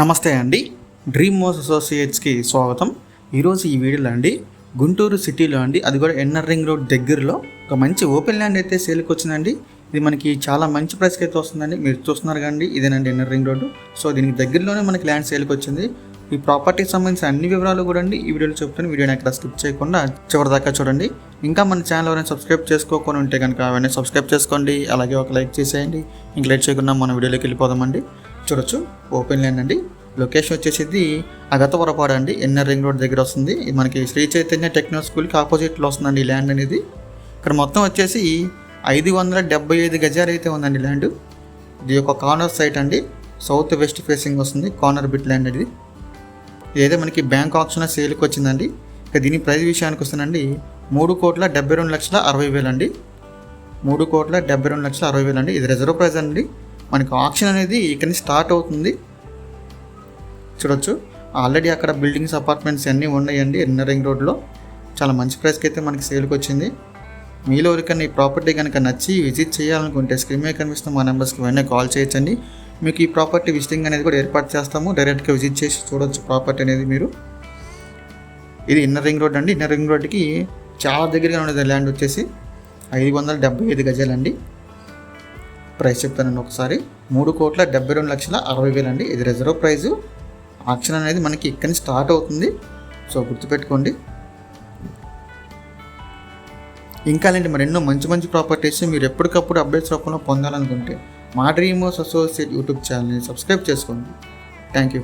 నమస్తే అండి. డ్రీమ్ మోస్ అసోసియేట్స్కి స్వాగతం. ఈరోజు ఈ వీడియోలో అండి గుంటూరు సిటీలో అండి అది కూడా ఎన్ఆర్ రింగ్ రోడ్ దగ్గరలో ఒక మంచి ఓపెన్ ల్యాండ్ అయితే సేల్కి వచ్చిందండి. ఇది మనకి చాలా మంచి ప్రైస్కి అయితే వస్తుందండి. మీరు చూస్తున్నారు కండి ఇదేనండి ఎన్ఆర్ రింగ్ రోడ్డు. సో దీనికి దగ్గరలోనే మనకి ల్యాండ్ సేల్కి వచ్చింది. ఈ ప్రాపర్టీకి సంబంధించిన అన్ని వివరాలు కూడా అండి ఈ వీడియోలో చెప్తాను. వీడియోని అక్కడ స్కిప్ చేయకుండా చివరి దాకా చూడండి. ఇంకా మన ఛానల్ ఎవరైనా సబ్స్క్రైబ్ చేసుకోకుండా ఉంటే కనుక అవన్నీ సబ్స్క్రైబ్ చేసుకోండి. అలాగే ఒక లైక్ చేసేయండి. ఇంక లేట్ చేయకుండా మన వీడియోలోకి వెళ్ళిపోదామండి. చూడొచ్చు. ఓపెన్ ల్యాండ్ అండి. లొకేషన్ వచ్చేసి అగతవరపాడు అండి. ఎన్ఆర్ రింగ్ రోడ్ దగ్గర వస్తుంది. ఇది మనకి శ్రీ చైతన్య టెక్నో స్కూల్కి ఆపోజిట్లో వస్తుందండి ల్యాండ్ అనేది. ఇక్కడ మొత్తం వచ్చేసి ఐదు వందల డెబ్బై ఐదు గజాలు అయితే ఉందండి ల్యాండ్ ఇది ఒక కార్నర్ సైట్ అండి. సౌత్ వెస్ట్ ఫేసింగ్ వస్తుంది. కార్నర్ బిట్ ల్యాండ్ ఇది. ఇదైతే మనకి బ్యాంక్ ఆప్షన్ సేల్కి వచ్చిందండి. ఇక దీని ప్రైస్ విషయానికి వస్తుందండి. మూడు కోట్ల డెబ్బై రెండు లక్షల అరవై వేలు అండి. మూడు కోట్ల డెబ్బై రెండు లక్షల అరవై వేలు అండి. ఇది రిజర్వ్ ప్రైస్ అండి. మనకు ఆప్షన్ అనేది ఇక్కడ స్టార్ట్ అవుతుంది. చూడొచ్చు. ఆల్రెడీ అక్కడ బిల్డింగ్స్ అపార్ట్మెంట్స్ అన్నీ ఉన్నాయండి ఎన్ఆర్ రింగ్ రోడ్లో. చాలా మంచి ప్రైస్కి అయితే మనకి సేల్కి వచ్చింది. మీలో ఎవరికైనా ఈ ప్రాపర్టీ కనుక నచ్చి విజిట్ చేయాలనుకుంటే స్క్రీన్ మీద కనిపిస్తున్న మా నెంబర్స్కి వెంటనే కాల్ చేయొచ్చండి. మీకు ఈ ప్రాపర్టీ విజిటింగ్ అనేది కూడా ఏర్పాటు చేస్తాము. డైరెక్ట్గా విజిట్ చేసి చూడొచ్చు ప్రాపర్టీ అనేది మీరు. ఇది ఇన్నర్ రింగ్ రోడ్ అండి. ఇన్నర్ రింగ్ రోడ్కి చాలా దగ్గరగా ఉండేది ల్యాండ్ వచ్చేసి ఐదు వందల డెబ్బై ఐదు గజాలండి. ప్రైస్ చెప్తానండి ఒకసారి. మూడు కోట్ల డెబ్బై రెండు లక్షల అరవై వేలు అండి. ఇది రిజర్వ్ ప్రైజు ఆక్షన్ అనేది మనకి ఇక్కడి నుంచి స్టార్ట్ అవుతుంది. సో గుర్తుపెట్టుకోండి. ఇంకా అలాంటి మరి ఎన్నో మంచి మంచి ప్రాపర్టీస్ మీరు ఎప్పటికప్పుడు అప్డేట్స్ రూపంలో పొందాలనుకుంటే మా డ్రీమోస్ అసోసియేట్ యూట్యూబ్ ఛానల్ని సబ్స్క్రైబ్ చేసుకోండి. Thank you